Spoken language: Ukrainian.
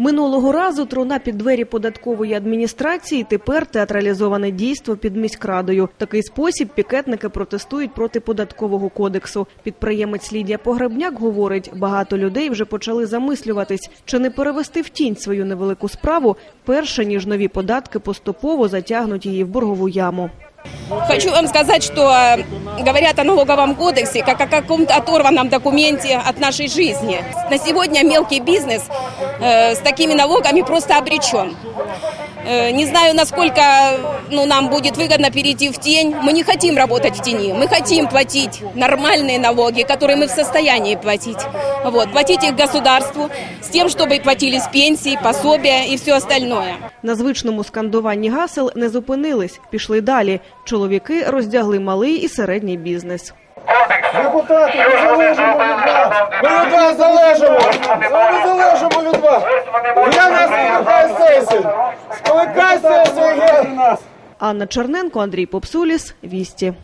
Минулого разу труна під двері податкової адміністрації тепер театралізоване дійство під міськрадою. Такий спосіб пікетники протестують проти податкового кодексу. Підприємець Лідія Погребняк говорить, багато людей вже почали замислюватись, чи не перевести в тінь свою невелику справу, перше ніж нові податки поступово затягнуть її в боргову яму. Хочу вам сказать, что э, говорят о налоговом кодексе как о каком-то оторванном документе от нашей жизни. На сегодня мелкий бизнес э, с такими налогами просто обречен. Э, не знаю, насколько ну, нам будет выгодно перейти в тень. Мы не хотим работать в тени. Мы хотим платить нормальные налоги, которые мы в состоянии платить. Вот, платить их государству с тем, чтобы платились пенсии, пособия и все остальное. На звичному скандуванні гасел не зупинились, пішли далі. Чоловіки роздягли малий і середній бізнес. Депутати, ми залежимо від вас! Ми від вас залежимо! Я нас сесію! Скликай сесію! Анна Черненко, Андрій Попсуліс, Вісті.